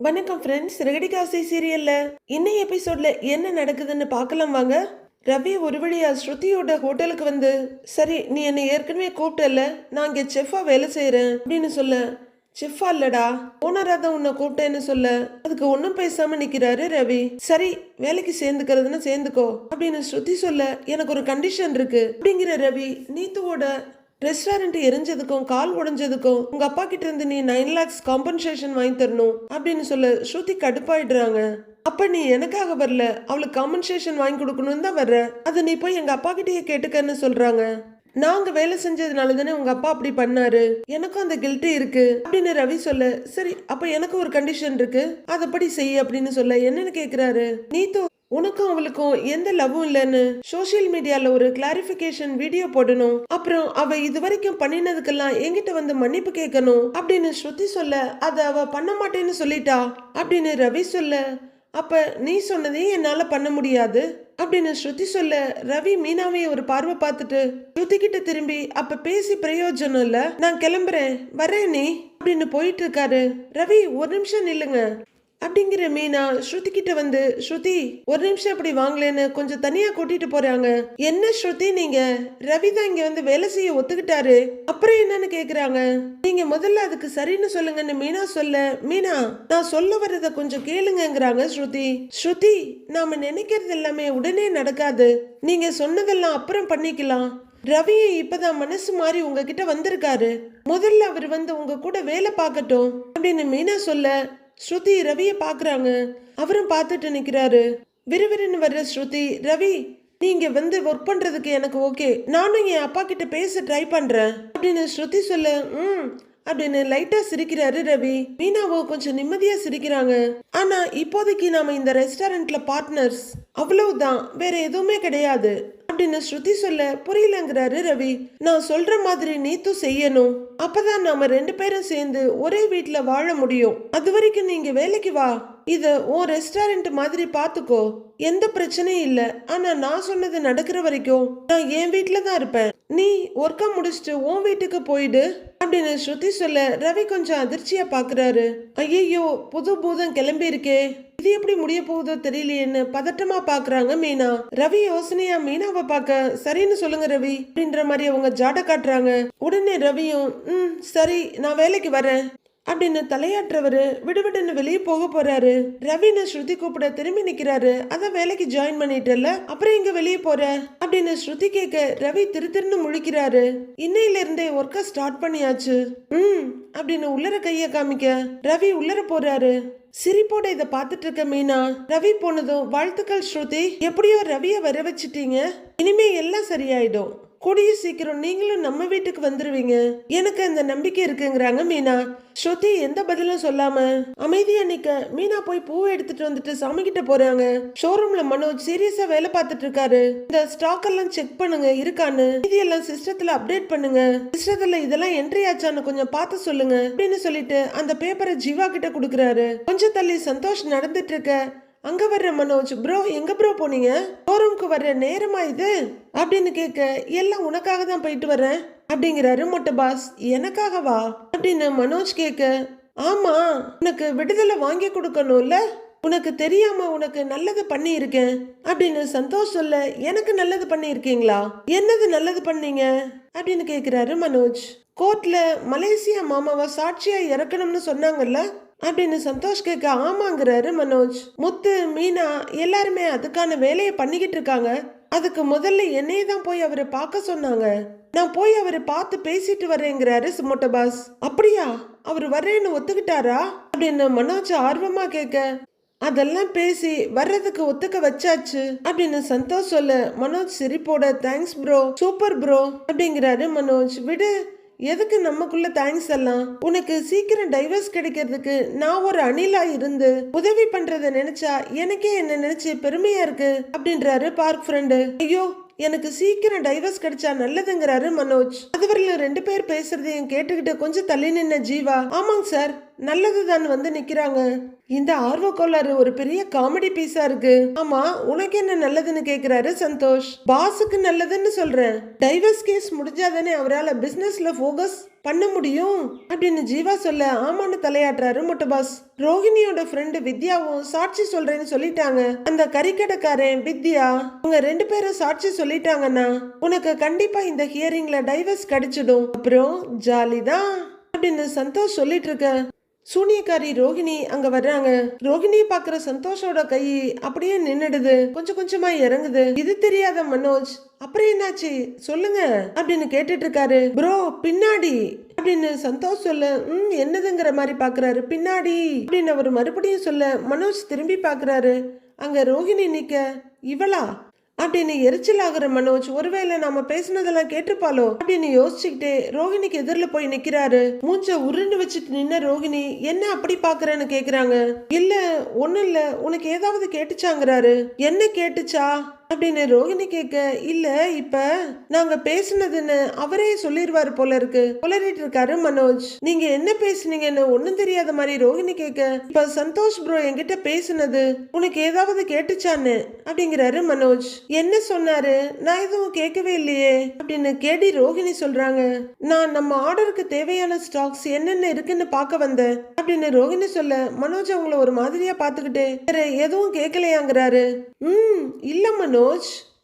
வணக்கம் ஃப்ரெண்ட்ஸ் ரெகடிகாசி சீரியல்ல இன்னைய எபிசோட்ல என்ன நடக்குதுன்னு பார்க்கலாம் வாங்க. ரவி ஒரு வழியா ஸ்ருதியோட ஹோட்டலுக்கு வந்து சரி நீ என்னை ஏற்கனவே கூப்பிட்டல நான் இங்கே செஃபா வேலை செய்யறேன் அப்படின்னு சொல்ல செஃபா இல்லடா ஓனராக தான் உன்னை கூப்பிட்டேன்னு சொல்ல அதுக்கு ஒன்றும் பேசாம நிற்கிறாரு ரவி. சரி வேலைக்கு சேர்ந்துக்கிறதுன்னு சேர்ந்துக்கோ அப்படின்னு ஸ்ருதி சொல்ல எனக்கு ஒரு கண்டிஷன் இருக்கு அப்படிங்கிற ரவி நீத்துவோட ரெஸ்டாரண்ட் எரிஞ்சதுக்கும் கால் உடஞ்சதுக்கும் உங்க அப்பா கிட்ட இருந்து நீ நைன் லேக்ஸ் காம்பன்சேஷன் வாங்கி தரணும் அப்படின்னு சொல்ல ஸ்ருதி கடுப்பாயிடுறாங்க. அப்ப நீ எனக்காக வரல அவளுக்கு காம்பன்சேஷன் வாங்கி கொடுக்கணும்னு தான் வர்ற. அதை நீ போய் எங்க அப்பா கிட்டயே கேட்டுக்கன்னு சொல்றாங்க. நாங்க வேலை செஞ்சதுனால தானே உங்க அப்பா அப்படி பண்ணாரு. எனக்கும் அந்த கில்ட்டி இருக்கு அப்படின்னு ரவி சொல்ல சரி அப்ப எனக்கு ஒரு கண்டிஷன் இருக்கு. அதப்படி செய் அப்படின்னு சொல்ல என்னன்னு கேக்குறாரு. நீத்தும் உனக்கும் அவளுக்கும் எந்த லவ்வும் இல்லைன்னு சோஷியல் மீடியால ஒரு கிளாரிபிகேஷன் வீடியோ போடணும். அப்புறம் அவ இது வரைக்கும் பண்ணினதுக்கெல்லாம் என்கிட்ட வந்து மன்னிப்பு கேட்கணும் அப்படின்னு ஸ்ருதி சொல்ல அதை அவ பண்ண மாட்டேன்னு சொல்லிட்டா? அப்படின்னு ரவி சொல்ல அப்ப நீ சொன்னதையும் என்னால பண்ண முடியாது. அப்படின்னு ஸ்ருதி சொல்ல ரவி மீனாவையும் ஒரு பார்வை பார்த்துட்டு ஸ்ருதி கிட்ட திரும்பி அப்ப பேசி பிரயோஜனம் இல்ல. நான் கிளம்புறேன். வரேன் நீ. அப்படின்னு போயிட்டு இருக்காரு. ரவி ஒரு நிமிஷம் நில்லுங்க. அப்படிங்கிற மீனா ஸ்ருதி கிட்ட வந்து ஸ்ருதி ஒரு நிமிஷம் அப்படி வாங்கலேன்னு கொஞ்சம் தனியா கூட்டிட்டு போறாங்க. என்ன ஸ்ருதி நீங்க? ரவி தான் இங்க வந்து வேலை செய்ய ஒத்துக்கிட்டாரு. அப்புறம் என்னன்னு கேக்குறாங்க. நீங்க முதல்ல அதுக்கு சரின்னு சொல்லுங்கன்னு மீனா சொல்ல மீனா நான் சொல்ல வர்றத கொஞ்சம் கேளுங்கங்கிறாங்க ஸ்ருதி. ஸ்ருதி நாம நினைக்கிறது எல்லாமே உடனே நடக்காது. நீங்க சொன்னதெல்லாம் அப்புறம் பண்ணிக்கலாம். ரவியை இப்பதான் மனசு மாறி உங்ககிட்ட வந்திருக்காரு. முதல்ல அவர் வந்து உங்க கூட வேலை பார்க்கட்டும் அப்படின்னு மீனா சொல்ல ஸ்ருதி ரவியை பார்க்குறாங்க. அவரும் பார்த்துட்டு நிக்கிறாரு. விறுவிறுன்னு வர்ற ஸ்ருதி ரவி நீங்க வந்து ஒர்க் பண்றதுக்கு எனக்கு ஓகே நானும் என் அப்பா கிட்ட பேச ட்ரை பண்றேன். அப்படின்னு ஸ்ருதி சொல்ல ம் அப்படின்னு லைட்டா சிரிக்கிறாரு ரவி. மீனாவோ கொஞ்சம் நிம்மதியா சிரிக்கிறாங்க. ஆனா இப்போதைக்கு நாம இந்த ரெஸ்டாரண்ட்ல பார்ட்னர்ஸ் அவ்வளவுதான். வேற எதுவுமே கிடையாது. அப்படின்னு ஸ்ருதி சொல்ல புரியலங்கிறாரு ரவி. நான் சொல்ற மாதிரி நீத்தும் செய்யணும். அப்பதான் நாம ரெண்டு பேரும் சேர்ந்து ஒரே வீட்டுல வாழ முடியும். அது வரைக்கும் நீங்க வேலைக்கு வா. இத உன் ரெஸ்டாரண்ட் மாதிரி பாத்துக்கோ. எந்த பிரச்சனையும் இல்ல. ஆனா நான் சொன்னது நடக்கிற வரைக்கும் நான் என் வீட்டுல தான் இருப்பேன். நீ ஒர்க்க முடிச்சுட்டு உன் வீட்டுக்கு போயிடு அப்படின்னு ஸ்ருதி சொல்ல ரவி கொஞ்சம் அதிர்ச்சியா பாக்குறாரு. ஐயோ புது பூதம் கிளம்பி இருக்கே இது எப்படி முடிய போகுதோ தெரியலையேன்னு பதட்டமா பாக்குறாங்க மீனா. ரவி யோசனையா மீனாவை பார்க்க சரின்னு சொல்லுங்க ரவி அப்படின்ற மாதிரி அவங்க ஜாட காட்டுறாங்க. உடனே ரவியும் ம் சரி நான் வேலைக்கு வரேன் அப்படின்னு தலையாற்றவரு விடுவிடுன்னு வெளியே போக போறாரு. ரவின்னு ஸ்ருதி கூப்பிட திரும்பி நிக்கிறாரு. அதான் வேலைக்கு ஜாயின் பண்ணிட்டல அப்புறம் இங்க வெளியே போற? அப்படின்னு ஸ்ருதி கேட்க ரவி திரு திருன்னு முழிக்கிறாரு. இன்னையில இருந்தே ஒர்க்க ஸ்டார்ட் பண்ணியாச்சு. ம் அப்படின்னு உள்ளர கைய காமிக்க ரவி உள்ளர போறாரு. சிரிப்போட இதை பார்த்துட்டு இருக்க மீனா? ரவி போனதும் வாழ்த்துக்கள் ஸ்ருதி. எப்படியோ ரவியை வர வச்சிட்டீங்க. இனிமே எல்லாம் சரியாயிடும். கூடிய சீக்கிரம் நீங்களும் நம்ம வீட்டுக்கு வந்துருவீங்க. எனக்கு அந்த நம்பிக்கை இருக்குங்கிறாங்க மீனா. ஸ்ருதி எந்த பதிலும் சொல்லாம அமைதியா நிக்க. மீனா போய் பூவை எடுத்துட்டு வந்துட்டு சாமி கிட்ட போறாங்க. ஷோரூம்ல மனோஜ் சீரியஸா வேலை பார்த்துட்டு இருக்காரு. இந்த ஸ்டாக் எல்லாம் செக் பண்ணுங்க இருக்கான்னு. இது எல்லாம் சிஸ்டத்துல அப்டேட் பண்ணுங்க. சிஸ்டத்துல இதெல்லாம் என்ட்ரி ஆச்சான்னு கொஞ்சம் பார்த்து சொல்லுங்க அப்படின்னு சொல்லிட்டு அந்த பேப்பரை ஜீவா கிட்ட கொடுக்குறாரு. கொஞ்சம் தள்ளி சந்தோஷ் நடந்துட்டு இருக்க. அங்க வர்ற மனோஜ் ப்ரோ எங்க ப்ரோ போனீங்க? ஷோரூம்க்கு வர்ற நேரமா இது? அப்படின்னு கேட்க எல்லாம் உனக்காக தான் போயிட்டு வரேன் அப்படிங்கிறாரு மொட்டை பாஸ். எனக்காகவா? அப்படின்னு மனோஜ் கேட்க ஆமா உனக்கு விடுதலை வாங்கி கொடுக்கணும்ல? உனக்கு தெரியாம உனக்கு நல்லது பண்ணியிருக்கேன். அப்படின்னு சந்தோஷ் சொல்ல எனக்கு நல்லது பண்ணியிருக்கீங்களா? என்னது நல்லது பண்ணீங்க? அப்படின்னு கேக்குறாரு மனோஜ். கோர்ட்ல மலேசியா மாமாவை சாட்சியா இறக்கணும்னு சொன்னாங்கல்ல? அப்படின்னு சந்தோஷ் கேட்க ஆமாங்கிறாரு மனோஜ். முத்து மீனா எல்லாருமே அதுக்கான வேலையை பண்ணிக்கிட்டு இருக்காங்க. அதுக்கு முதல்ல என்னைய தான் போய் அவரை பார்க்க சொன்னாங்க. நான் போய் அவரை பார்த்து பேசிட்டு வரேங்கிறாரு சுமோட்ட பாஸ். அப்படியா? அவர் வர்றேன்னு ஒத்துக்கிட்டாரா? அப்படின்னு மனோஜ் ஆர்வமா கேட்க அதெல்லாம் பேசி வர்றதுக்கு ஒத்துக்க வச்சாச்சு. அப்படின்னு சந்தோஷ் சொல்ல மனோஜ் சிரிப்போட தேங்க்ஸ் ப்ரோ. Super bro. அப்படிங்கிறாரு மனோஜ். விடு. எதுக்கு நமக்குள்ள தேங்க்ஸ் எல்லாம்? உனக்கு சீக்கிரம் டைவர்ஸ் கிடைக்கிறதுக்கு நான் ஒரு அணிலா இருந்து உதவி பண்றத நினைச்சா எனக்கே என்ன நினைச்சு பெருமையா இருக்கு? அப்படின்றாரு பார்க் ஃப்ரெண்டு ஐயோ எனக்கு சீக்கிரம் டைவர்ஸ் கிடைச்சா நல்லதுங்கிறாரு மனோஜ். அதுவரையில ரெண்டு பேர் பேசுறதையும் கேட்டுக்கிட்டு கொஞ்சம் தள்ளி நின்ன ஜீவா. ஆமாங்க சார் நல்லதுதான் வந்து நிக்கிறாங்க. இந்த ஆர்வ கோளாறு ஒரு பெரிய காமெடி பீஸா இருக்கு. ஆமா உனக்கு என்ன நல்லதுன்னு கேக்குறாரு சந்தோஷ். பாஸுக்கு நல்லதுன்னு சொல்றேன். டைவர்ஸ் கேஸ் முடிஞ்சாதானே அவரால் பிசினஸ்ல ஃபோகஸ் பண்ண முடியும்? அப்படின்னு ஜீவா சொல்ல ஆமான்னு தலையாட்டுறாரு மொட்டை பாஸ். ரோஹிணியோட ஃப்ரெண்டு வித்யாவும் சாட்சி சொல்றேன்னு சொல்லிட்டாங்க. அந்த கறிக்கடைக்காரன் வித்யா உங்க ரெண்டு பேரும் சாட்சி சொல்லிட்டாங்கன்னா உனக்கு கண்டிப்பா இந்த ஹியரிங்ல டைவர்ஸ் கிடைச்சிடும். அப்புறம் ஜாலி தான் அப்படின்னு சந்தோஷ் சொல்லிட்டு இருக்க. சூனியக்காரி ரோகிணி அங்க வர்றாங்க. ரோஹிணி பாக்குற சந்தோஷோட கை அப்படியே நின்னுடுது. கொஞ்சம் கொஞ்சமா இறங்குது. இது தெரியாத மனோஜ் அப்புறம் என்னாச்சு? சொல்லுங்க அப்படின்னு கேட்டுட்டு இருக்காரு ப்ரோ பின்னாடி அப்படின்னு சந்தோஷ் சொல்ல ம் என்னதுங்கிற மாதிரி பாக்குறாரு பின்னாடி அப்படின்னு அவர் மறுபடியும் சொல்ல மனோஜ் திரும்பி பாக்குறாரு அங்க ரோகிணி நிக்க இவளா? அப்படின்னு எரிச்சல் ஆகுற மனோஜ் ஒருவேளை நாம பேசுனதெல்லாம் கேட்டிருப்பாளோ? அப்படின்னு யோசிச்சுக்கிட்டே ரோகிணிக்கு எதிரில் போய் நிக்கிறாரு. மூஞ்ச உருண்டு வச்சுட்டு நின்ன ரோகிணி என்ன அப்படி பாக்குறேன்னு கேக்குறாங்க? இல்ல ஒண்ணும் இல்ல. உனக்கு ஏதாவது கேட்டுச்சாங்கிறாரு. என்ன கேட்டுச்சா? அப்படின்னு ரோகிணி கேட்க இல்ல இப்ப நாங்க பேசுனதுன்னு அவரே சொல்லிடுவாரு போல இருக்கு. புலரிட்டு இருக்காரு மனோஜ். நீங்க என்ன பேசுனீங்கன்னு ஒண்ணும் தெரியாத மாதிரி ரோகிணி கேட்க இப்ப சந்தோஷ் ப்ரோ என்கிட்ட பேசுனது உனக்கு ஏதாவது கேட்டுச்சான்னு? அப்படிங்கிறாரு மனோஜ். என்ன சொன்னாரு? நான் எதுவும் கேட்கவே இல்லையே. அப்படின்னு கேடி ரோகிணி சொல்றாங்க. நான் நம்ம ஆர்டருக்கு தேவையான ஸ்டாக்ஸ் என்னென்ன இருக்குன்னு பார்க்க வந்தேன். அப்படின்னு ரோகிணி சொல்ல மனோஜ் அவங்கள ஒரு மாதிரியா பாத்துக்கிட்டு வேற எதுவும் கேட்கலையாங்கிறாரு. ம் இல்ல மனோஜ்.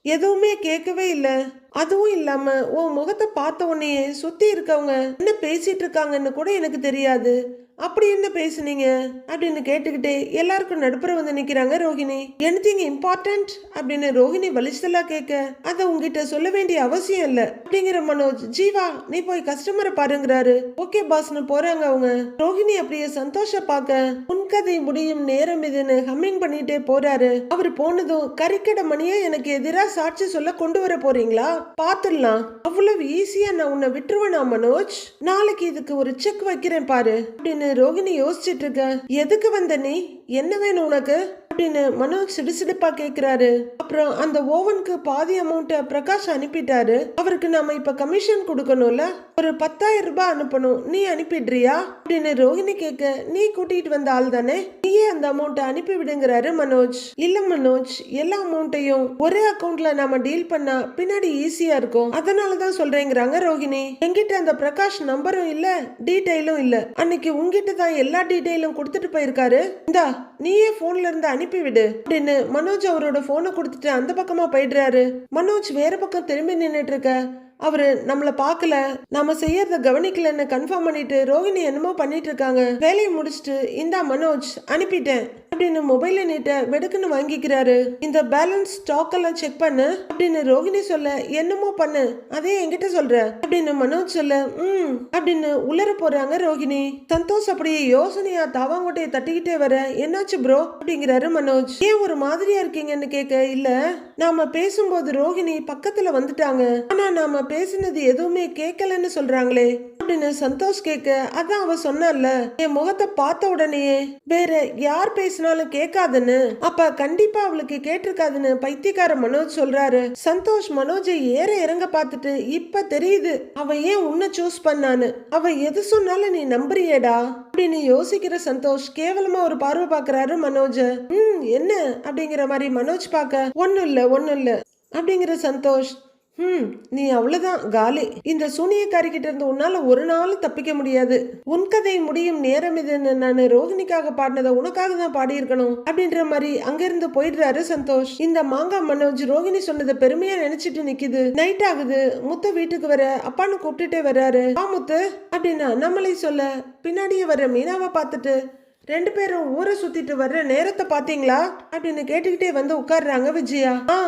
எதுவுமே கேட்கவே இல்ல. அதுவும் இல்லாம உன் முகத்தை பார்த்த உடனே சுத்தி இருக்கவங்க என்ன பேசிட்டு இருக்காங்கன்னு கூட எனக்கு தெரியாது. அப்படி என்ன பேசுனீங்க? அப்படின்னு கேட்டுக்கிட்டே எல்லாருக்கும் நடுப்புற வந்து நிக்கிறாங்க ரோஹிணி. எனிதிங் இம்பார்ட்டன்ட் அப்படின்னு ரோஹிணி வலிச்சலா கேட்க அதை உங்ககிட்ட சொல்ல வேண்டிய அவசியம் இல்ல. அப்படிங்கிற மனோஜ் ஜீவா நீ போய் கஸ்டமரை பாருங்கிறாரு. ஓகே பாஸ்னு போறாங்க அவங்க. ரோஹிணி அப்படியே சந்தோஷ பார்க்க உன்கதை முடியும் நேரம் இதுன்னு ஹம்மிங் பண்ணிட்டே போறாரு. அவர் போனதும் கறிக்கடை மணியை எனக்கு எதிராக சாட்சி சொல்ல கொண்டு வர போறீங்களா? பாத்துடலாம். அவ்வளவு ஈஸியா நான் உன்னை விட்டுருவேனா மனோஜ்? நாளைக்கு இதுக்கு ஒரு செக் வைக்கிறேன் பாரு. அப்படின்னு ரோகிணி யோசிச்சுட்டு இருக்க? எதுக்கு வந்த நீ? என்ன வேணும் உனக்கு? அப்படின்னு மனோஜ் சிடுசிடுப்பா கேக்குறாரு. அப்புறம் அந்த ஓவனுக்கு பாதி அமௌண்ட்டை பிரகாஷ் அனுப்பிட்டாரு. அவருக்கு நாம இப்ப கமிஷன் கொடுக்கணும்ல? ஒரு பத்தாயிரம் ரூபாய் அனுப்பணும். நீ அனுப்பிடுறியா? அப்படின்னு ரோஹிணி கேட்க நீ கூட்டிட்டு வந்த ஆள் தானே? நீயே அந்த அமௌண்ட்டை அனுப்பி விடுங்கிறாரு மனோஜ். இல்ல மனோஜ் எல்லா அமௌண்ட்டையும் ஒரே அக்கௌண்ட்ல நாம டீல் பண்ணா பின்னாடி ஈஸியா இருக்கும். அதனாலதான் சொல்றேங்கிறாங்க ரோஹிணி. என்கிட்ட அந்த பிரகாஷ் நம்பரும் இல்ல டீடைலும் இல்ல. அன்னைக்கு உங்ககிட்ட தான் எல்லா டீடைலும் கொடுத்துட்டு போயிருக்காரு. இந்தா நீயே போன்ல இருந்து அனுப்பிவிடு அப்படின்னு மனோஜ் அவரோட போனை கொடுத்துட்டு அந்த பக்கமா போயிடுறாரு. மனோஜ் வேற பக்கம் திரும்பி நின்னுட்டு இருக்க. அவரு நம்மள பாக்கல நாம செய்யறத கவனிக்கலன்னு கன்ஃபார்ம் பண்ணிட்டு ரோஹிணி என்னமோ பண்ணிட்டு இருக்காங்க. வேலையை முடிச்சிட்டு இந்தா மனோஜ் அனுப்பிட்டேன். அப்படின்னு மொபைலை நீட்ட வெடுக்குன்னு வாங்கிக்கிறாரு? இந்த பேலன்ஸ் ஸ்டாக் எல்லாம் செக் பண்ணு. அப்படின்னு ரோஹிணி சொல்ல என்னமோ பண்ணு. அதே என்கிட்ட சொல்ற. அப்படின்னு மனோஜ் சொல்ல ம். அப்படின்னு உள்ளர போறாங்க ரோஹிணி சந்தோஷ் அப்படியே யோசனையா தவாங்கோட்டையை தட்டிக்கிட்டே வர என்னாச்சு ப்ரோ அப்படிங்கிறாரு மனோஜ். ஏன் ஒரு மாதிரியா இருக்கீங்கன்னு கேட்க இல்ல. நாம பேசும்போது ரோஹிணி பக்கத்துல வந்துட்டாங்க. ஆனா நாம பேசினது எதுவுமே கேட்கலன்னு சொல்றாங்களே. அப்படின்னு சந்தோஷ் கேட்க அதான் அவ சொன்னால என் முகத்தை பார்த்த உடனேயே வேற யார் பேசினாலும் கேட்காதுன்னு. அப்ப கண்டிப்பா அவளுக்கு கேட்டிருக்காதுன்னு பைத்தியக்கார மனோஜ் சொல்றாரு. சந்தோஷ் மனோஜை ஏற இறங்க பார்த்துட்டு இப்ப தெரியுது அவ ஏன் உன்னை சூஸ் பண்ணான்னு. அவ எது சொன்னாலும் நீ நம்புறியேடா அப்படின்னு யோசிக்கிற சந்தோஷ் கேவலமா ஒரு பார்வை பாக்குறாரு மனோஜ. ம் என்ன? அப்படிங்கிற மாதிரி மனோஜ் பார்க்க ஒன்னும் இல்ல ஒன்னும் இல்ல அப்படிங்கிற சந்தோஷ் ம் நீ அவ்வளவுதான் காலி. இந்த சூனியக்காரி கிட்ட இருந்து உன்னால ஒரு நாள் தப்பிக்க முடியாது. உன் கதை முடியும் நேரம் இதுன்னு நான் ரோகிணிக்காக பாடினதை உனக்காக தான் பாடியிருக்கணும் அப்படின்ற மாதிரி அங்கிருந்து போயிடுறாரு சந்தோஷ். இந்த மாங்காய் மனோஜ் ரோகிணி சொன்னதை பெருமையா நினைச்சிட்டு நிக்குது. நைட் ஆகுது முத்து வீட்டுக்கு வர அப்பான்னு கூப்பிட்டுட்டே வர்றாரு. ஆ முத்து அப்படின்னா அண்ணாமலை சொல்ல பின்னாடியே வர்ற மீனாவை பார்த்துட்டு ரெண்டு பேரும் ஊரை சுத்திட்டு வர்ற நேரத்தை பாத்தீங்களா அப்படின்னு கேட்டுக்கிட்டே வந்து உட்கார்றாங்க விஜயா. ஆ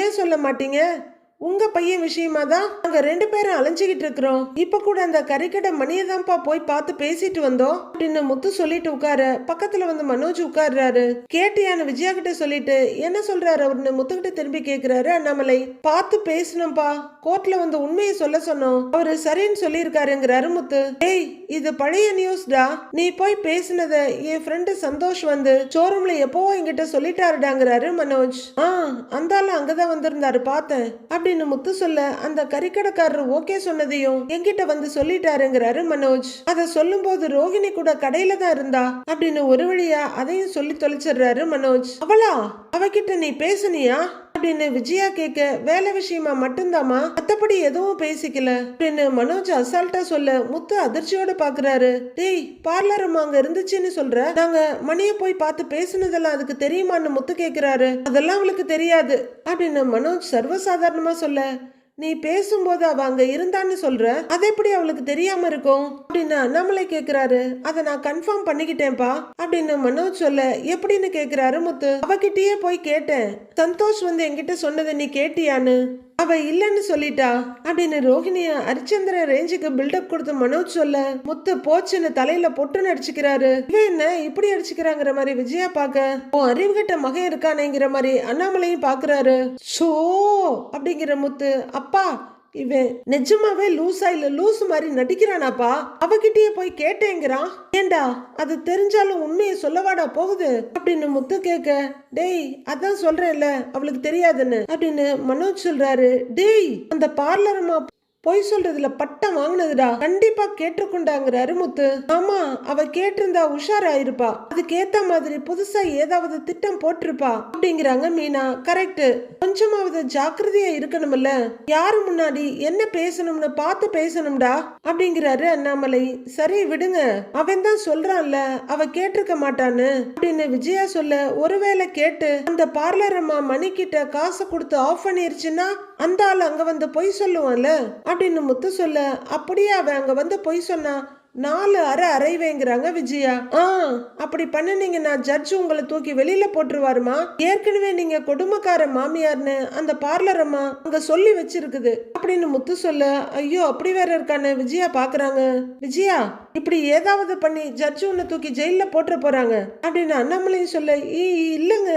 ஏன் சொல்ல மாட்டீங்க? உங்க பையன் விஷயமா தான் நாங்க ரெண்டு பேரும் அலைஞ்சுகிட்டு இருக்கிறோம். இப்ப கூட அந்த கறிக்கடை மணியை தான்ப்பா போய் பார்த்து பேசிட்டு வந்தோம். அப்படின்னு முத்து சொல்லிட்டு உட்கார. பக்கத்துல வந்து மனோஜ் உட்கார்றாரு. கேட்டியான விஜயா கிட்ட சொல்லிட்டு என்ன சொல்றாரு? அவருன்னு முத்துக்கிட்ட திரும்பி கேக்குறாரு அண்ணாமலை. பார்த்து பேசணும்பா கோர்ட்ல வந்து உண்மையை சொல்ல சொன்னோம். அவரு சரின்னு சொல்லியிருக்காருங்கிறாரு முத்து. ஏய் இது பழைய நியூஸ்டா நீ போய் பேசினத என் ஃப்ரெண்டு சந்தோஷ் வந்து ஷோரூம்ல எப்போவோ என்கிட்ட சொல்லிட்டாருடாங்கிறாரு மனோஜ். ஆ அந்த அங்கதான் வந்திருந்தாரு பார்த்தேன். அப்படின்னு முத்து சொல்ல அந்த கறிக்கடைக்காரர் ஓகே சொன்னதையும் என்கிட்ட வந்து சொல்லிட்டாருங்கிறாரு மனோஜ். அதை சொல்லும்போது ரோகிணி கூட கடையில தான் இருந்தா அப்படின்னு ஒரு வழியா அதையும் சொல்லி தொலைச்சிடுறாரு மனோஜ். அவளா? அவகிட்ட நீ பேசுனியா? அப்படின்னு விஜயா கேட்க வேலை விஷயமா மட்டும்தாமா மத்தபடி எதுவும் பேசிக்கல. அப்படின்னு மனோஜ் அசால்ட்டா சொல்ல முத்து அதிர்ச்சியோட பாக்குறாரு. டேய் பார்லர் அம்மா அங்க இருந்துச்சுன்னு சொல்ற? நாங்க மணிய போய் பார்த்து பேசுனதெல்லாம் அதுக்கு தெரியுமான்னு முத்து கேக்குறாரு. அதெல்லாம் அவளுக்கு தெரியாது அப்படின்னு மனோஜ் சர்வசாதாரணமா சொல்ல. நீ பேசும்போது அவ அங்க இருந்தான்னு சொல்ற? அது எப்படி அவளுக்கு தெரியாம இருக்கும்? அப்படின்னு அண்ணாமலை கேக்குறாரு. அதை நான் கன்ஃபார்ம் பண்ணிக்கிட்டேன்ப்பா. அப்படின்னு மனோஜ் சொல்ல எப்படின்னு கேக்குறாரு முத்து. அவகிட்டயே போய் கேட்டேன். சந்தோஷ் வந்து என்கிட்ட சொன்னதை நீ கேட்டியான்னு? அவ இல்லைன்னு சொல்லிட்டா? அப்படின்னு ரோஹிணிய ஹரிச்சந்திர ரேஞ்சுக்கு பில்டப் கொடுத்து மனோஜ் சொல்ல முத்து போச்சுன்னு தலையில பொட்டுன்னு அடிச்சுக்கிறாரு. இவன் என்ன இப்படி அடிச்சுக்கிறாங்கிற மாதிரி விஜயா பாக்க உன் அறிவுகட்ட மகன் இருக்கானேங்கிற மாதிரி அண்ணாமலையும் பாக்குறாரு சோ? அப்படிங்கிற முத்து அப்பா இவன் நிஜமாவே லூசா இல்ல லூஸ் மாதிரி நடிக்கிறானாப்பா? அவகிட்டயே போய் கேட்டேங்கிறான். ஏண்டா அது தெரிஞ்சாலும் உண்மையை சொல்லவாடா போகுது? அப்படின்னு முத்து கேட்க டேய் அதான் சொல்றேன்ல அவளுக்கு தெரியாதுன்னு அப்படின்னு மனோஜ் சொல்றாரு. டேய் அந்த பார்லரமா பொய் சொல்றதுல பட்டம் வாங்கினதுடா. கண்டிப்பா கேட்டிருக்குண்டாங்கிறாரு முத்து. ஆமா அவ கேட்டிருந்தா உஷாராயிருப்பா. அதுக்கு ஏத்த மாதிரி புதுசா ஏதாவது திட்டம் போட்டிருப்பா. அப்படிங்கிறாங்க மீனா. கரெக்ட் கொஞ்சமாவது ஜாக்கிரதையா இருக்கணும்ல. யாரு முன்னாடி என்ன பேசணும்னு பார்த்து பேசணும்டா? அப்படிங்கிறாரு அண்ணாமலை. சரி விடுங்க. அவன் தான் சொல்றான்ல அவ கேட்டிருக்க மாட்டான்னு. அப்படின்னு விஜயா சொல்ல ஒருவேளை கேட்டு அந்த பார்லர் அம்மா மணி கிட்ட கொடுத்து ஆஃப் பண்ணிருச்சுன்னா அந்த ஆள் அங்கே வந்து பொய் சொல்லுவான்ல? அப்படின்னு முத்து சொல்ல அப்படியே அவன் அங்கே வந்து பொய் சொன்னான் நாலு அரை அரைவேங்கிறாங்க விஜயா. ஆ அப்படி பண்ணுனீங்கன்னா ஜட்ஜ் உங்களை தூக்கி வெளியில போட்டுருவாருமா? ஏற்கனவே நீங்க கொடுமைக்கார மாமியார்னு அந்த பார்லர் அம்மா அங்க சொல்லி வச்சிருக்குது. அப்படின்னு முத்து சொல்ல ஐயோ அப்படி வேற இருக்கானு விஜயா பாக்குறாங்க. விஜயா இப்படி ஏதாவது பண்ணி ஜட்ஜ் உன்னை தூக்கி ஜெயில போட்டுற போறாங்க. அப்படின்னு அண்ணாமலையும் சொல்ல "ஈ, இல்லைங்க.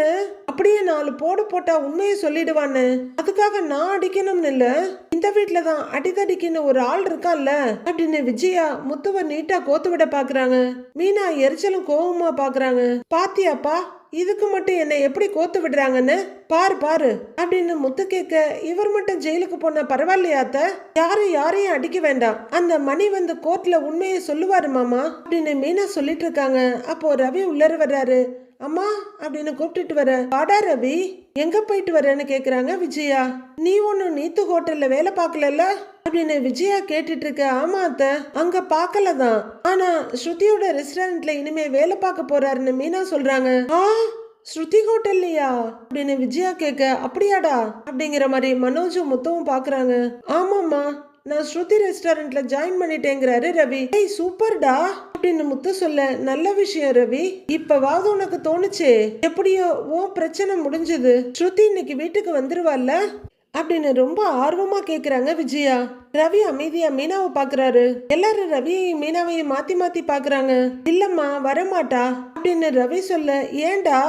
அப்படியே நாலு போடு போட்டா உண்மையை சொல்லிடுவான்னு. அதுக்காக நான் அடிக்கணும்னு இல்ல. இந்த வீட்டுல தான் அடிதடிக்குன்னு ஒரு ஆள் இருக்கான்ல. அப்படின்னு விஜயா முத்துவ நீட்டா கோத்து விட பாக்குறாங்க. மீனா எரிச்சலும் கோவமா பாக்குறாங்க. பாத்தியாப்பா இதுக்கு மட்டும் என்னை எப்படி கோத்து விடுறாங்கன்னு? பாரு பாரு அப்படின்னு முத்து கேட்க இவர் மட்டும் ஜெயிலுக்கு போன பரவாயில்லையாத்த யாரும் யாரையும் அடிக்க வேண்டாம். அந்த மணி வந்து கோர்ட்ல உண்மையை சொல்லுவாரு மாமா அப்படின்னு மீனா சொல்லிட்டு இருக்காங்க. அப்போ ரவி உள்ளர வர்றாரு. அம்மா அப்படின்னு கூப்பிட்டுட்டு வர வாடா ரவி எங்க போயிட்டு வரேன்னு கேக்குறாங்க விஜயா. நீ ஒன்னும் நீத்து ஹோட்டல்ல வேலை பார்க்கலல்ல? அப்படின்னு விஜயா கேட்டுட்டு இருக்க ஆமா அத்த அங்க பார்க்கல தான் ஆனா ஸ்ருதியோட ரெஸ்டாரண்ட்ல இனிமே வேலை பார்க்க போறாருன்னு மீனா சொல்றாங்க. ஆ ஸ்ருதி ஹோட்டல்லையா? அப்படின்னு விஜயா கேட்க அப்படியாடா அப்படிங்கிற மாதிரி மனோஜும் முத்தவும் பாக்குறாங்க. ஆமாம்மா நான் ஸ்ருதி ரெஸ்டாரண்ட்ல ஜாயின் பண்ணிட்டேங்கிறாரு ரவி. ஏய் சூப்பர்டா அப்படின்னு முத்து சொல்ல நல்ல விஷயம் ரவி இப்பவாவது உனக்கு தோணுச்சே எப்படியோ உன் பிரச்சனை முடிஞ்சது. ஸ்ருதி இன்னைக்கு வீட்டுக்கு வந்துருவாள்ல அப்படின்னு ரொம்ப ஆர்வமா கேக்குறாங்க விஜயா. ரவி அமைதியா மீனாவை பாக்குறாரு. எல்லாரும் ரவியையும் மீனாவையும் மாத்தி மாத்தி பாக்குறாங்க. இல்லம்மா வரமாட்டா அப்படின்னு ரவி சொல்ல ஏன்டா?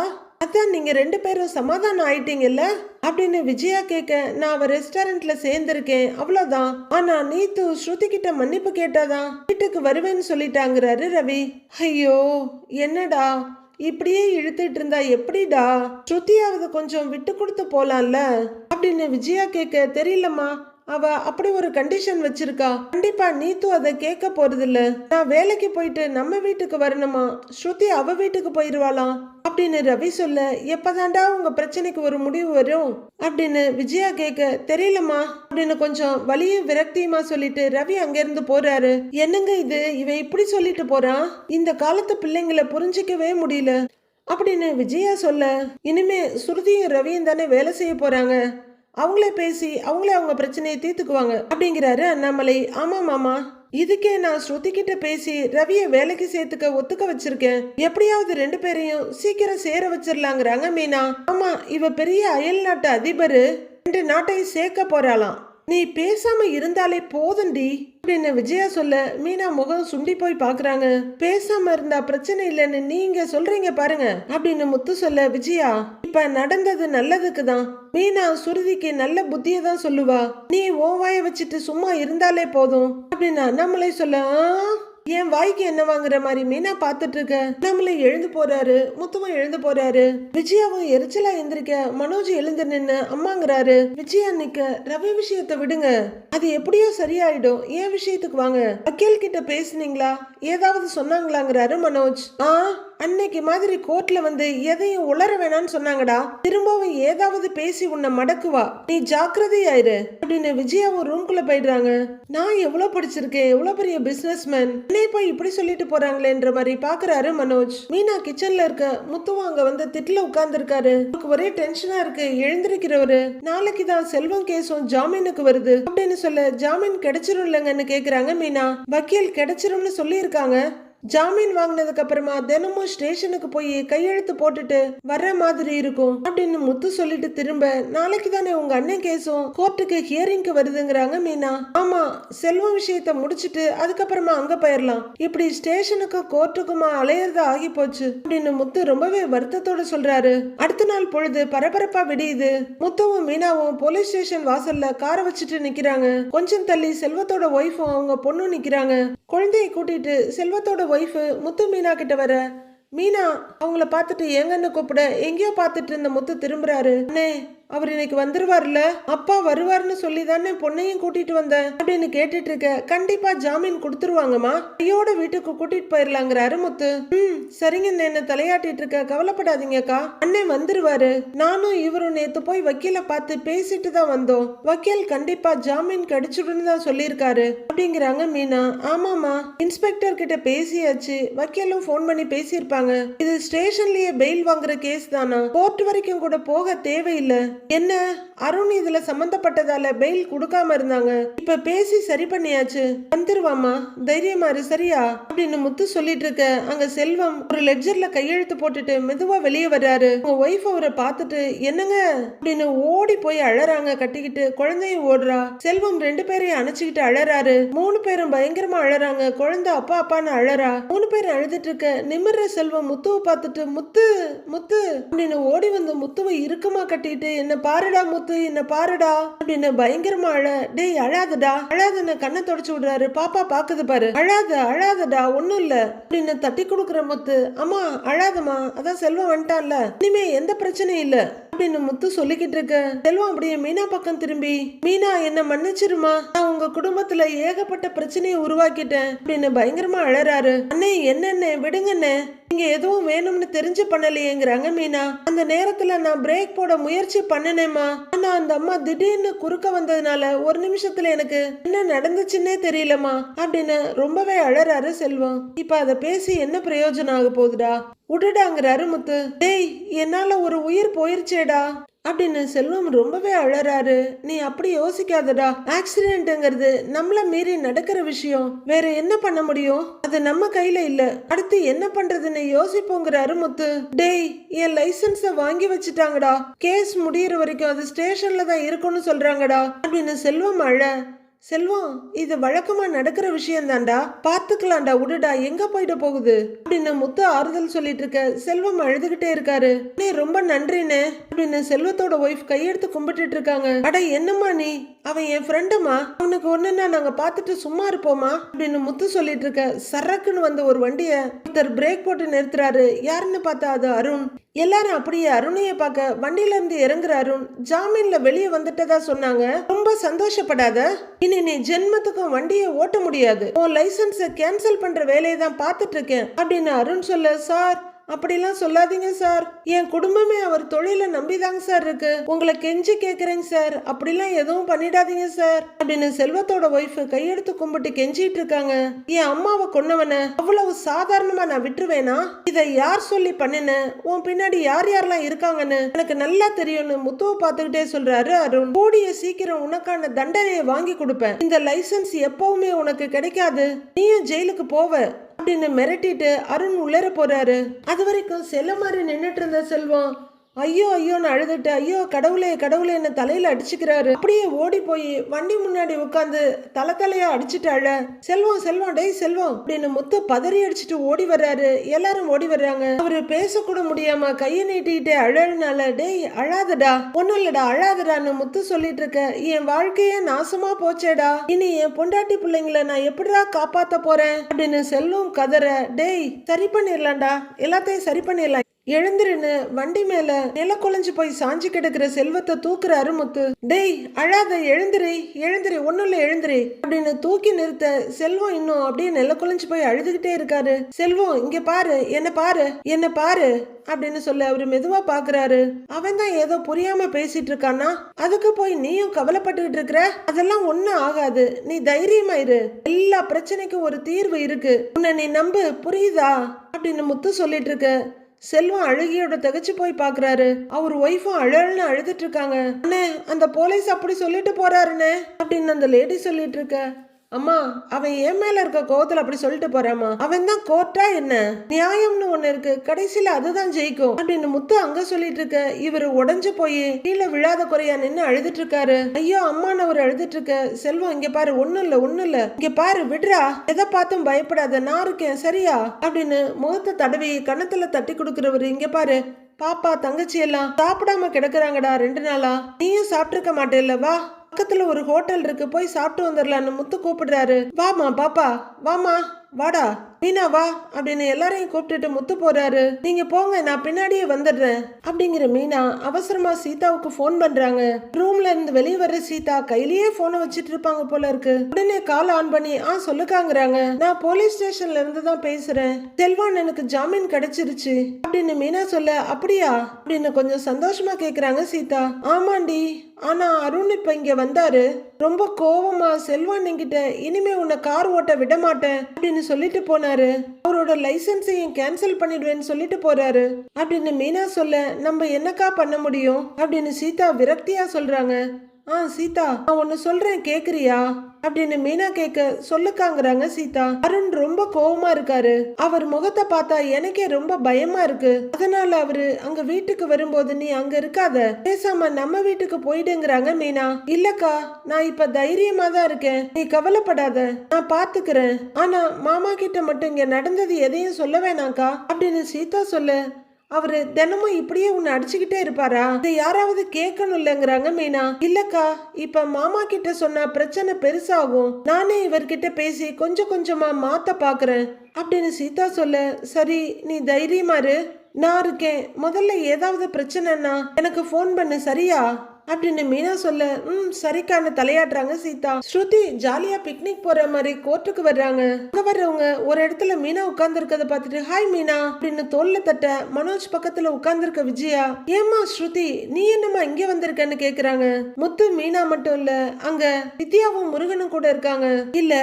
அதான் நீங்க ரெண்டு பேரும் சமாதானம் ஆயிட்டீங்கல்ல? அப்படின்னு விஜயா கேட்க நான் அவ ரெஸ்டாரண்ட்ல சேர்ந்திருக்கேன் அவ்வளவுதான். ஆனா நீத்து ஸ்ருதி கிட்ட மன்னிப்பு கேட்டாதான் வீட்டுக்கு வருவேன்னு சொல்லிட்டாங்கிறாரு ரவி. ஐயோ என்னடா? இப்படியே இழுத்துட்டு இருந்தா எப்படிடா? ஸ்ருதியாவது கொஞ்சம் விட்டு கொடுத்து போலாம்ல? அப்படின்னு விஜயா கேட்க தெரியலம்மா. அவ அப்படி ஒரு கண்டிஷன் வச்சிருக்கா. கண்டிப்பா நீத்து அதை கேட்க போறதில்ல. நான் வேலைக்கு போயிட்டு நம்ம வீட்டுக்கு வரணுமா? ஸ்ருதி அவ வீட்டுக்கு போயிருவாளாம் அப்படின்னு ரவி சொல்ல எப்பதாண்டா உங்க பிரச்சனைக்கு ஒரு முடிவு வரும்? அப்படின்னு விஜயா கேட்க தெரியலம்மா. அப்படின்னு கொஞ்சம் வலியும் விரக்தியுமா சொல்லிட்டு ரவி அங்கிருந்து போறாரு. என்னங்க இது? இவ இப்படி சொல்லிட்டு போறான்? இந்த காலத்து பிள்ளைங்களை புரிஞ்சிக்கவே முடியல. அப்படின்னு விஜயா சொல்ல இனிமே ஸ்ருதியும் ரவியும் தானே வேலை செய்ய போறாங்க. அவங்களே பேசி அவங்களே அவங்க பிரச்சனையை தீர்த்துக்குவாங்க அப்படிங்கிறாரு அண்ணாமலை. ஆமா மாமா இதுக்கே நான் ஸ்ருதி கிட்ட பேசி ரவியை வேலைக்கு சேர்த்துக்க ஒத்துக்க வச்சிருக்கேன். எப்படியாவது ரெண்டு பேரையும் சீக்கிரம் சேர வச்சிடலாங்கிறாங்க மீனா. ஆமா இவ பெரிய அயல் நாட்டு அதிபர். ரெண்டு நாட்டையும் சேர்க்க போறாளாம். நீ பேசாம இருந்தாலே போதும்டி. அப்படின்னு விஜயா சொல்ல மீனா முகம் சுண்டி போய் பாக்குறாங்க. பேசாம இருந்தா பிரச்சனை இல்லைன்னு நீங்க சொல்றீங்க பாருங்க அப்படின்னு முத்து சொல்ல விஜயா இப்ப நடந்தது நல்லதுக்கு தான் மீனா சுருதிக்கு நல்ல புத்தியை தான் சொல்லுவா. நீ ஓவாய வச்சுட்டு சும்மா இருந்தாலே போதும். அப்படின்னு அண்ணாமலை சொல்ல என் வாய்க்கு என்ன வாங்குற மாதிரி மீனா பாத்துட்டு இருக்க? நம்மள எழுந்து போறாரு. முத்துவும் எழுந்து போறாரு. விஜயாவும் எரிச்சலா எந்திரிக்க மனோஜ் எழுந்து நின்னு அம்மாங்கிறாரு. விஜயா நிக்க ரவி விஷயத்தை விடுங்க. அது எப்படியோ சரியாயிடும். ஏன் விஷயத்துக்கு வாங்க? வக்கீல் கிட்ட பேசுனீங்களா? ஏதாவது சொன்னாங்களாங்கிறாரு மனோஜ். ஆ? அன்னைக்கு மாதிரி கோர்ட்ல வந்து எதையும் உளர வேணாம்னு சொன்னாங்கடா. திரும்பவும் ஏதாவது பேசி உன்னை மடக்குவா. நீ ஜாக்கிரதையாயிரு. அப்படின்னு விஜயாவும் ரூம்குள்ள போயிடுறாங்க. நான் எவ்வளவு படிச்சிருக்கேன் எவ்வளவு பெரிய பிசினஸ் மேன் என்னை போய் இப்படி சொல்லிட்டு போறாங்களேன்ற மாதிரி பாக்குறாரு மனோஜ். மீனா கிச்சன்ல இருக்க முத்துவும் அங்க வந்து திட்டுல உட்கார்ந்து இருக்காரு ஒரே டென்ஷனா இருக்கு எழுந்திருக்கிறவரு. நாளைக்கு தான் செல்வம் கேஸும் ஜாமீனுக்கு வருது. அப்படின்னு சொல்ல ஜாமீன் கிடைச்சிரும் இல்லைங்கன்னு கேக்குறாங்க மீனா. வக்கீல் கிடைச்சிரும்னு சொல்லியிருக்காங்க. ஜாமீன் வாங்கினதுக்கு அப்புறமா தினமும் ஸ்டேஷனுக்கு போய் கையெழுத்து போட்டுட்டு வர்ற மாதிரி இருக்கும் அப்படின்னு முத்து சொல்லிட்டு திரும்ப நாளைக்கு தானே உங்க அண்ணன் கேஸும் கோர்ட்டுக்கு ஹியரிங்க்கு வருதுங்கிறாங்க மீனா. ஆமா செல்வம் விஷயத்த முடிச்சிட்டு அதுக்கப்புறமா அங்க போயிடலாம் இப்படி ஸ்டேஷனுக்கு கோர்ட்டுக்குமா அலையறது ஆகி போச்சு அப்படின்னு முத்து ரொம்பவே வருத்தத்தோட சொல்றாரு. அடுத்த நாள் பொழுது பரபரப்பா விடியுது. முத்துவும் மீனாவும் போலீஸ் ஸ்டேஷன் வாசல்ல காரை வச்சுட்டு நிக்கிறாங்க. கொஞ்சம் தள்ளி செல்வத்தோட ஒய்ஃபும் அவங்க பொண்ணும் நிக்கிறாங்க. குழந்தையை கூட்டிட்டு செல்வத்தோட ஒய்ஃபு முத்து மீனா கிட்ட வர. மீனா அவங்கள பார்த்துட்டு எங்கன்னு கூப்பிட? எங்கேயோ பார்த்துட்டு இருந்த முத்து திரும்புறாரு. அண்ணே அவர் இன்னைக்கு வந்துருவார்ல அப்பா வருவார்னு சொல்லி தானே பொண்ணையும் கூட்டிட்டு வந்தேன் அப்படின்னு கேட்டுட்டு இருக்க கண்டிப்பா ஜாமீன் கொடுத்துருவாங்கம்மா. கையோட வீட்டுக்கு கூட்டிட்டு போயிடலாங்கிறாரு முத்து ம் சரிங்க என்ன தலையாட்டிட்டு இருக்க கவலைப்படாதீங்கக்கா. அண்ணன் வந்துருவாரு. நானும் இவரும் நேத்து போய் வக்கீல பார்த்து பேசிட்டு தான் வந்தோம். வக்கீல் கண்டிப்பா ஜாமீன் கிடைச்சிடுன்னு தான் சொல்லியிருக்காரு. அப்படிங்கிறாங்க மீனா. ஆமாமா இன்ஸ்பெக்டர் கிட்ட பேசியாச்சு. வக்கீலும் ஃபோன் பண்ணி பேசியிருப்பாங்க. இது ஸ்டேஷன்லயே பெயில் வாங்குற கேஸ் தானா? கோர்ட் வரைக்கும் கூட போக தேவையில்லை. என்ன? அருண் இதுல சம்பந்தப்பட்டதால பெயில் கொடுக்காம இருந்தாங்க. இப்ப பேசி சரி பண்ணியாச்சு. வந்துருவாமா தைரியமா இரு சரியா? அப்படின்னு முத்து சொல்லிட்டு இருக்க அங்க செல்வம் ஒரு லெட்ஜர்ல கையெழுத்து போட்டுட்டு மெதுவா வெளியே வர்றாரு. உங்க ஒய்ஃப் அவரை பார்த்துட்டு என்னங்க? அப்படின்னு ஓடி போய் அழறாங்க கட்டிக்கிட்டு. குழந்தையும் ஓடுறா. செல்வம் ரெண்டு பேரையும் அணைச்சுக்கிட்டு அழறாரு. மூணு பேரும் பயங்கரமா அழறாங்க. குழந்தை அப்பா அப்பான்னு அழறா. மூணு பேரும் அழுதுட்டு இருக்க நிமிர்ற செல்வம் முத்துவை பார்த்துட்டு முத்து முத்து அப்படின்னு ஓடி வந்து முத்துவை இறுக்கமா கட்டிட்டு என்ன பாருடா முத்து என்ன பாருடா அப்படின்னு பயங்கரமா அழ டேய் அழாதடா அழாதன்னு கண்ணை தொடச்சு விடுறாரு பாப்பா பாக்குது பாரு அழாத அழாதடா ஒண்ணும் இல்ல அப்படின்னு தட்டி கொடுக்குற முத்து அம்மா அழாதமா அதான் செல்வம் வந்துட்டான்ல இனிமே எந்த பிரச்சனையும் இல்ல அப்படின்னு முத்து சொல்லிக்கிட்டு இருக்க. செல்வம் அப்படியே மீனா பக்கம் திரும்பி மீனா என்ன மன்னிச்சிருமா? நான் உங்க குடும்பத்துல ஏகப்பட்ட பிரச்சனையை உருவாக்கிட்டேன் அப்படின்னு பயங்கரமா அழறாரு. அண்ணே என்னண்ணே விடுங்கண்ணே. நீங்க எதுவும் வேணும்னு தெரிஞ்சு பண்ணலையேங்கிறாங்க மீனா. அந்த நேரத்துல நான் பிரேக் போட முயற்சி பண்ணனேம்மா. ஆனா அந்த அம்மா திடீர்னு குறுக்க வந்ததுனால ஒரு நிமிஷத்துல எனக்கு என்ன நடந்துச்சுன்னே தெரியலம்மா அப்படின்னு ரொம்பவே அழறாரு செல்வம். இப்ப அதை பேசி என்ன பிரயோஜனம் ஆக போகுதுடா? விடுடாங்கிறாரு முத்து. டேய் என்னால ஒரு உயிர் போயிருச்சேடா. அப்படின்னு செல்வம் ரொம்பவே அழறாரு. நீ அப்படி யோசிக்காதடா. ஆக்சிடென்ட்ங்கிறது நம்மள மீறி நடக்கிற விஷயம். வேற என்ன பண்ண முடியும்? அது நம்ம கையில இல்ல. அடுத்து என்ன பண்றதுன்னு யோசிப்போங்கிறாரு முத்து டேய் என் லைசன்ஸ வாங்கி வச்சுட்டாங்கடா. கேஸ் முடியிற வரைக்கும் அது ஸ்டேஷன்ல தான் இருக்கும்னு சொல்றாங்கடா. அப்படின்னு செல்வம் அழ. செல்வம் இது வழக்கமா நடக்கிற விஷயம் தான்டா. பாத்துக்கலாம்டா உடுடா எங்க போயிட போகுது? அப்படின்னு முத்து ஆறுதல் சொல்லிட்டு இருக்க செல்வம் அழுதுகிட்டே இருக்காரு. நீ ரொம்ப நன்றினே அப்படின்னு செல்வத்தோட ஒய்ஃப் கையெடுத்து கும்பிட்டுட்டு இருக்காங்க. அட என்னம்மா நீ? அவன் என் ஃப்ரெண்டுமா அவனுக்கு ஒண்ணுன்னா நாங்க பார்த்துட்டு சும்மா இருப்போமா? அப்படின்னு முத்து சொல்லிட்டு இருக்க சரக்குன்னு வந்த ஒரு வண்டிய ஒருத்தர் பிரேக் போட்டு நிறுத்துறாரு. யாருன்னு பார்த்தா அது அருண். எல்லாரும் அப்படியே அருணையை பார்க்க வண்டியில இருந்து இறங்குற அருண் ஜாமீன்ல வெளியே வந்துட்டதா சொன்னாங்க. ரொம்ப சந்தோஷப்படாத இனி நீ ஜென்மத்துக்கும் வண்டியை ஓட்ட முடியாது. உன் லைசன்ஸை கேன்சல் பண்ற வேலையை தான் பார்த்துட்டு இருக்கேன் அப்படின்னு அருண் சொல்ல சார் அப்படிலாம் சொல்லாதீங்க சார். என் குடும்பமே அவர் தொழிலை நம்பிதாங்க சார் இருக்கு. உங்களை கெஞ்சி கேக்குறேங்க சார். அப்படிலாம் எதுவும் பண்ணிடாதீங்க சார். அப்படின்னு செல்வத்தோட ஒய்ஃப் கையெடுத்து கும்பிட்டு கெஞ்சிட்டு இருக்காங்க. என் அம்மாவை கொன்னவன அவ்வளவு சாதாரணமா நான் விட்டுருவேனா? இதை யார் சொல்லி பண்ணின உன் பின்னாடி யார் யாரெல்லாம் இருக்காங்கன்னு எனக்கு நல்லா தெரியும்னு முத்துவை பார்த்துக்கிட்டே சொல்றாரு அருண். கூடிய சீக்கிரம் உனக்கான தண்டனையை வாங்கி கொடுப்பேன். இந்த லைசன்ஸ் எப்பவுமே உனக்கு கிடைக்காது. நீயும் ஜெயிலுக்கு போவ. அப்படின்னு மிரட்டிட்டு அருண் உள்ளர போறாரு. அது வரைக்கும் செல்ல மாதிரி நின்றுட்டு இருந்த செல்வம் ஐயோ ஐயோன்னு அழுதுட்டு ஐயோ கடவுளே கடவுளே என்ன தலையில அடிச்சுக்கிறாரு. அப்படியே ஓடி போய் வண்டி முன்னாடி உட்காந்து தலை தலையா அடிச்சுட்டு அழ செல்வம் செல்வம் டேய் செல்வம் அப்படின்னு முத்து பதறி அடிச்சுட்டு ஓடி வர்றாரு. எல்லாரும் ஓடி வர்றாங்க. அவரு பேசக்கூட முடியாம கையை நீட்டிக்கிட்டு அழறனால டேய் அழாதடா. ஒண்ணும் இல்லடா அழாதடான்னு முத்து சொல்லிட்டு இருக்க என் வாழ்க்கையே நாசமா போச்சேடா. இனி என் பொண்டாட்டி பிள்ளைங்கள நான் எப்படிடா காப்பாத்த போறேன்? அப்படின்னு செல்வம் கதற டேய் சரி பண்ணிடலாம்டா எல்லாத்தையும் சரி பண்ணிடலாம் எழுந்திருன்னு வண்டி மேல நில குலைஞ்சு போய் சாஞ்சு கிடக்குற செல்வத்தை தூக்குறாரு முத்து டேய் அழாத எழுந்திரு எழுந்திரு ஒண்ணும் இல்ல எழுந்திரு அப்படின்னு தூக்கி நிறுத்த செல்வம் இன்னும் அப்படியே நில குலைஞ்சு போய் அழுதுகிட்டே இருக்காரு. செல்வம் இங்க பாரு என்ன பாரு என்ன பாரு அப்படின்னு சொல்ல அவரு மெதுவா பாக்குறாரு. அவன் தான் ஏதோ புரியாம பேசிட்டு இருக்கானா? அதுக்கு போய் நீயும் கவலைப்பட்டுக்கிட்டு இருக்கிற? அதெல்லாம் ஒண்ணும் ஆகாது. நீ தைரியமா இரு. எல்லா பிரச்சனைக்கும் ஒரு தீர்வு இருக்கு. உன்னை நீ நம்பு. புரியுதா? அப்படின்னு முத்து சொல்லிட்டு இருக்க செல்வம் அழுகியோட தகச்சு போய் பாக்குறாரு. அவர் ஒய்ஃபும் அழல்னு அழுதுட்டு இருக்காங்க. அண்ணே அந்த போலீஸ் அப்படி சொல்லிட்டு போறாருண்ணே அப்படின்னு அந்த லேடி சொல்லிட்டு இருக்க. அம்மா அவன் என் மேல இருக்க கோவத்துல அப்படி சொல்லிட்டு போறாமா அவன் தான் கோர்ட்டா என்ன? நியாயம்னு ஒண்ணு இருக்கு. கடைசியில அதுதான் ஜெயிக்கும். அப்படின்னு முத்து அங்க சொல்லிட்டு இருக்க இவரு உடஞ்சு போய் கீழே விழாத குறையா நின்னு அழுதுட்டு இருக்காரு. ஐயோ அம்மான்னு அவர் அழுதுட்டு இருக்க. செல்வம் இங்க பாரு ஒண்ணும் இல்ல ஒண்ணும் இல்ல. இங்க பாரு விடுறா. எதை பார்த்தும் பயப்படாத நான் இருக்கேன் சரியா? அப்படின்னு முகத்தை தடவி கணத்துல தட்டி கொடுக்குறவரு இங்க பாரு. பாப்பா தங்கச்சி எல்லாம் சாப்பிடாம கிடக்குறாங்கடா ரெண்டு நாளா. நீயும் சாப்பிட்டிருக்க மாட்டேல்ல வா. பக்கத்துல ஒரு ஹோட்டல் இருக்கு. போய் சாப்பிட்டு வந்துடலான்னு முத்து கூப்பிடுறாரு. வாமா பாப்பா வாமா வாடா மீனா வா அப்படின்னு எல்லாரையும் கூப்பிட்டுட்டு முத்து போறாரு. நீங்க போங்க நான் பின்னாடியே வந்துடுறேன் அப்படிங்கிற மீனா அவசரமா சீதாவுக்கு ஃபோன் பண்றாங்க. ரூம்ல இருந்து வெளியே வர்ற சீதா கையிலேயே போனை வச்சிட்டு இருப்பாங்க போல இருக்கு. உடனே கால் ஆன் பண்ணி ஆ சொல்லுக்காங்கிறாங்க. நான் போலீஸ் ஸ்டேஷன்ல இருந்து தான் பேசுறேன். செல்வான் எனக்கு ஜாமீன் கிடைச்சிருச்சு அப்படின்னு மீனா சொல்ல அப்படியா? அப்படின்னு கொஞ்சம் சந்தோஷமா கேக்குறாங்க சீதா. ஆமாண்டி ஆனா அருண் இப்ப இங்க வந்தாரு. ரொம்ப கோவமா செல்வான் என்கிட்ட இனிமே உன்னை கார் ஓட்ட விட மாட்டேன் அப்படின்னு சொல்லிட்டு போனாரு. அவரோட லைசன்ஸையும் கேன்சல் பண்ணிடுவேன்னு சொல்லிட்டு போறாரு. அப்படின்னு மீனா சொல்ல நம்ம என்னக்கா பண்ண முடியும்? அப்படின்னு சீதா விரக்தியா சொல்றாங்க. ஆ சீதா நான் ஒன்னு சொல்றேன் கேக்குறியா? அப்படின்னு மீனா கேட்க சொல்லுக்காங்கிறாங்க சீதா. அருண் ரொம்ப கோவமா இருக்காரு. அவர் முகத்தை பார்த்தா எனக்கே ரொம்ப பயமா இருக்கு. அதனால அவரு அங்க வீட்டுக்கு வரும்போது நீ அங்க இருக்காத. பேசாம நம்ம வீட்டுக்கு போயிடுங்கிறாங்க மீனா. இல்லக்கா நான் இப்ப தைரியமா தான் இருக்கேன். நீ கவலைப்படாத. நான் பாத்துக்கிறேன். ஆனா மாமா கிட்ட மட்டும் இங்க நடந்தது எதையும் சொல்ல வேணாக்கா? அப்படின்னு சீதா சொல்லு அவர் தினமும் இப்படியே உன்னை அடிச்சுக்கிட்டே இருப்பாரா? இதை யாராவது கேட்கணும் இல்லைங்கிறாங்க மீனா. இல்லக்கா இப்ப மாமா கிட்ட சொன்னா பிரச்சனை பெருசாகும். நானே இவர்கிட்ட பேசி கொஞ்சம் கொஞ்சமா மாத்த பாக்குறேன். அப்படின்னு சீதா சொல்ல சரி நீ தைரியமாரு நான் இருக்கேன். முதல்ல ஏதாவது பிரச்சனைன்னா எனக்கு ஃபோன் பண்ணு சரியா? அப்படின்னு மீனா சொல்ல ம் சரிக்கான தலையாடுறாங்க சீதா. ஸ்ருதி ஜாலியா பிக்னிக் போற மாதிரி கோர்ட்டுக்கு வர்றாங்க. அங்க வர்றவங்க ஒரு இடத்துல மீனா உட்கார்ந்து இருக்கத பார்த்துட்டு ஹாய் மீனா அப்படின்னு தோல்ல தட்ட மனோஜ் பக்கத்துல உட்கார்ந்துருக்க விஜயா ஏமா ஸ்ருதி நீ என்னம்மா இங்க வந்திருக்கன்னு கேக்குறாங்க? முத்து மீனா மட்டும் இல்ல அங்க வித்யாவும் முருகனும் கூட இருக்காங்க. இல்ல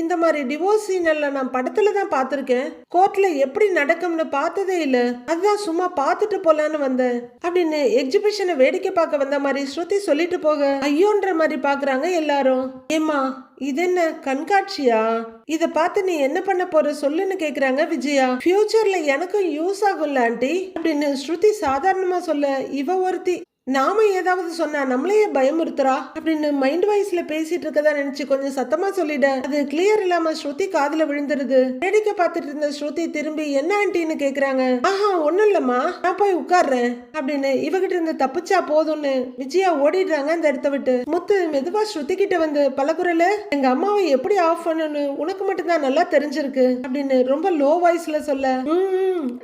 இந்த மாதிரி டிவோர்ஸ் சீன் எல்லாம் நான் படத்துல தான் பார்த்திருக்கேன். கோர்ட்ல எப்படி நடக்கும்னு பார்த்ததே இல்ல. அதுதான் சும்மா பார்த்துட்டு போலான்னு வந்தேன் அப்படின்னு எக்ஸிபிஷனை வேடிக்கை பார்க்க வந்த மாதிரி ஸ்ருதி சொல்லிட்டு போக. ஐயோன்ற மாதிரி பாக்குறாங்க எல்லாரும். ஏமா இது என்ன கண்காட்சியா? இத பார்த்து நீ என்ன பண்ண போற சொல்லுன்னு கேக்குறாங்க விஜயா. ஃபியூச்சர்ல எனக்கும் யூஸ் ஆகும்ல ஆண்டி. அப்படின்னு ஸ்ருதி சாதாரணமா சொல்ல இவ ஒருத்தி. நாம ஏதாவது சொன்னா நம்மளையே பயமுறுத்துறா அப்படின்னு மைண்ட் வாய்ஸ்ல பேசிட்டு இருக்கதா நினைச்சு கொஞ்சம் சத்தமா சொல்லிட. அது கிளியர் இல்லாம ஸ்ருதி காதுல விழுந்துருது. வேடிக்கை பார்த்துட்டு இருந்த ஸ்ருதி திரும்பி என்ன ஆண்டின்னு கேக்குறாங்க? ஆஹா ஒண்ணும் இல்லம்மா. நான் போய் உட்கார்றேன். அப்படின்னு இவகிட்ட இருந்து தப்பிச்சா போதும்னு விஜயா ஓடிடுறாங்க அந்த இடத்த விட்டு. முத்து மெதுவா ஸ்ருதி கிட்ட வந்து பலகுரல எங்க அம்மாவை எப்படி ஆஃப் பண்ணணும்னு உனக்கு மட்டும்தான் நல்லா தெரிஞ்சிருக்கு. அப்படின்னு ரொம்ப லோ வாய்ஸ்ல சொல்ல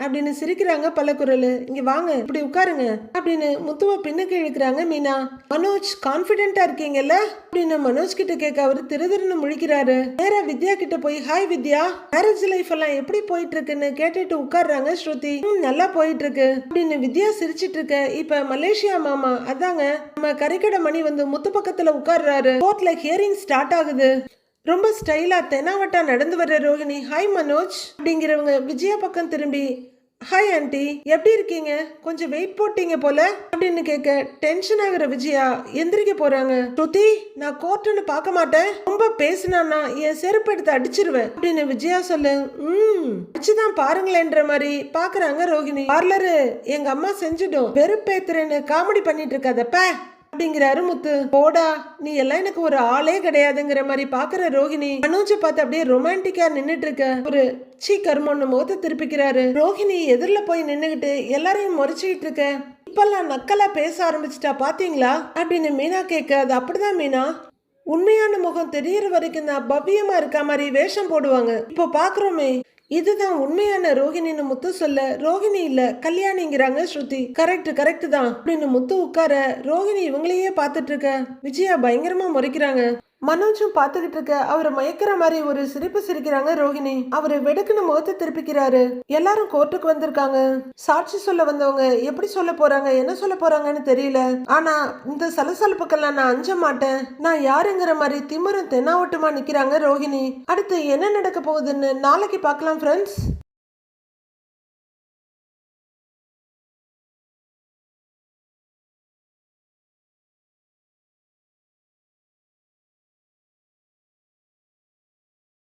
அப்படின்னு சிரிக்கிறாங்க பலகுரல் இங்க வாங்க இப்படி உட்காருங்க. அப்படின்னு முத்துவ பின்னுக்கு இழுக்கிறாங்க மீனா. மனோஜ் கான்ஃபிடென்ட்டா இருக்கீங்கல்ல? அப்படின்னு மனோஜ் கிட்ட கேட்க அவரு திருதிருன்னு முழிக்கிறாரு. நேரா வித்யா கிட்ட போய் ஹாய் வித்யா மேரேஜ் லைஃப் எல்லாம் எப்படி போயிட்டு இருக்குன்னு கேட்டுட்டு உட்கார்றாங்க ஸ்ருதி. "ம், நல்லா போயிட்டு இருக்கு அப்படின்னு வித்யா சிரிச்சிட்டு இருக்க இப்ப மலேசியா மாமா அதாங்க நம்ம கறிக்கடை மணி வந்து முத்து பக்கத்துல உட்கார்றாரு. கோர்ட்ல ஹியரிங் ஸ்டார்ட் ஆகுது. ரொம்ப ஸ்டைலா தெனாவட்டா நடந்து வர்ற ரோஹிணி ஹாய் மனோஜ். அப்படிங்கிறவங்க விஜயா பக்கம் திரும்பி ஹாய் ஆண்டி எப்படி இருக்கீங்க? கொஞ்சம் வெயிட் போட்டீங்க போல. அப்படின்னு கேட்க டென்ஷன் ஆகுற விஜயா எந்திரிக்க போறாங்க. ஸ்ருதி நான் கோர்ட்டுன்னு பார்க்க மாட்டேன். ரொம்ப பேசினானா என் செருப்பு எடுத்து அடிச்சிருவேன். அப்படின்னு விஜயா சொல்லு. ம். அடிச்சுதான் பாருங்களேன்ற மாதிரி பாக்குறாங்க ரோகிணி. பார்லரு எங்க அம்மா செஞ்சிடும். வெறுப்பேத்துறேன்னு காமெடி பண்ணிட்டு இருக்காதப்ப அப்படிங்கிறாரு முத்து. போடா நீ எல்லாம் எனக்கு ஒரு ஆளே கிடையாதுங்கிற மாதிரி பாக்குற ரோகிணி. மனோஜ பார்த்து அப்படியே ரொமான்டிக்கா நின்னுட்டு இருக்க ஒரு சீ கர்மன்னு முகத்தை திருப்பிக்கிறாரு. ரோஹிணி எதிரில் போய் நின்னுகிட்டு எல்லாரையும் முறைச்சிக்கிட்டு இருக்க இப்பெல்லாம் நக்கலா பேச ஆரம்பிச்சிட்டா பாத்தீங்களா? அப்படின்னு மீனா கேட்க அது அப்படிதான் மீனா? உண்மையான முகம் தெரியற வரைக்கும் தான் பவ்யமா இருக்க மாதிரி வேஷம் போடுவாங்க. இப்போ பாக்குறோமே இதுதான் உண்மையான ரோகிணின்னு முத்து சொல்ல ரோஹிணி இல்ல கல்யாணிங்கிறாங்க ஸ்ருதி. கரெக்ட் கரெக்ட் தான். அப்படின்னு முத்து உட்கார ரோகிணி இவங்களையே பார்த்துட்டு இருக்க. விஜயா பயங்கரமா முறைக்கிறாங்க. மனோஜும் பார்த்துக்கிட்டு இருக்க அவரை மயக்கிற மாதிரி ஒரு சிரிப்பு சிரிக்கிறாங்க ரோகிணி அவரை வெடுக்குன்னு முகத்தை திருப்பிக்கிறாரு. எல்லாரும் கோர்ட்டுக்கு வந்திருக்காங்க. சாட்சி சொல்ல வந்தவங்க எப்படி சொல்ல போறாங்க என்ன சொல்ல போறாங்கன்னு தெரியல. ஆனா இந்த சலசலப்புக்கெல்லாம் நான் அஞ்ச மாட்டேன். நான் யாருங்கிற மாதிரி திமிரும் தென்னாவட்டமா நிக்கிறாங்க ரோகிணி அடுத்து என்ன நடக்க போகுதுன்னு நாளைக்கு பார்க்கலாம் ஃப்ரெண்ட்ஸ்